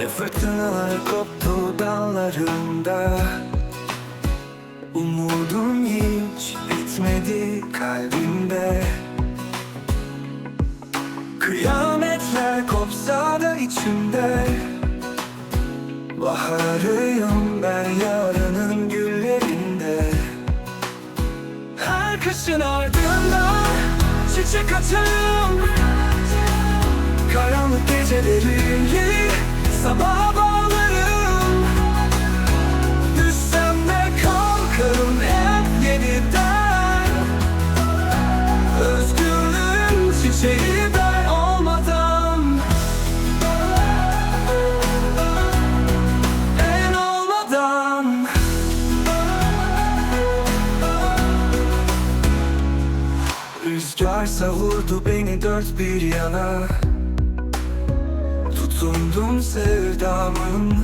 Ne fırtınalar koptu dallarında. Umudum hiç bitmedi kalbimde. Kıyametler kopsa da içimde. Baharıyım ben yarının güllerinde. Her kışın ardından çiçek açarım Karanlık geceleri sabah bağlarım. Düşsem de kalkarım hep yeniden. Özgürlüğün çiçeği ben olmadan. En olmadan. Rüzgar savurdu beni dört bir yana Tutundum sevdamın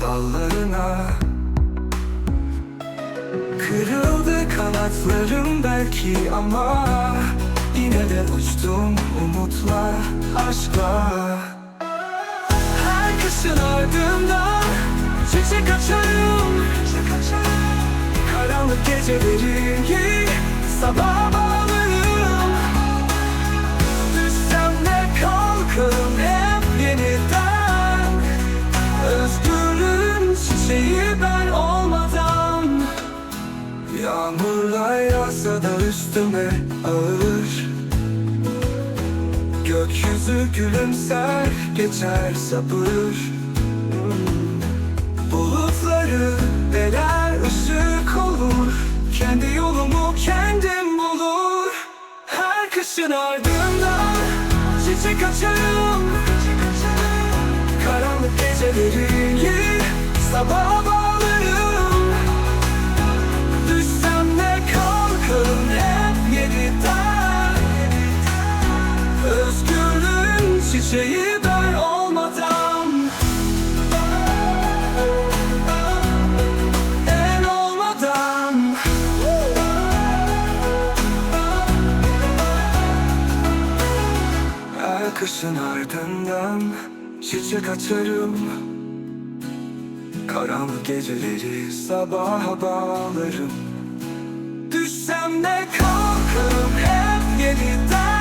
dallarına. Kırıldı kanatlarım belki ama Yine de uçtum umutla, aşkla. Her kışın ardından çiçek açarım. Karanlık geceleri sabah Yağmurlar yağsa da üstüme ağır. Gökyüzü gülümser geçer sabır. Bulutları deler ışık olur. Kendi yolumu kendim bulur. Her kışın ardından çiçek açarım. Karanlık geceleri sabaha bağlarım çiçeği ben olmadan. En olmadan. Her kışın ardından çiçek açarım. Karanlık geceleri sabaha bağlarım. Düşsem de kalkarım hep yeniden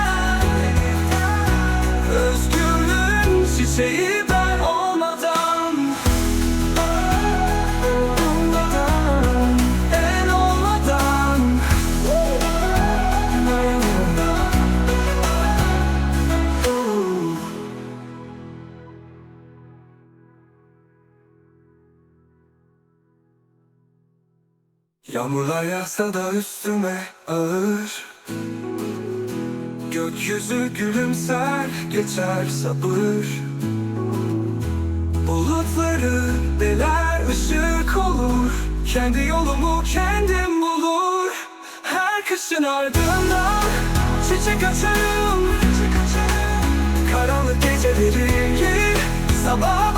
Yağmurlar yağsa da üstüme ağır. Gökyüzü gülümser geçer sabır. Bulutları deler ışık olur. Kendi yolumu kendim bulur. Her kışın ardından çiçek açarım. Karanlık geceleri sabah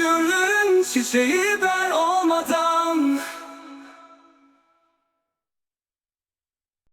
Özgürlüğün çiçeği ben olmadan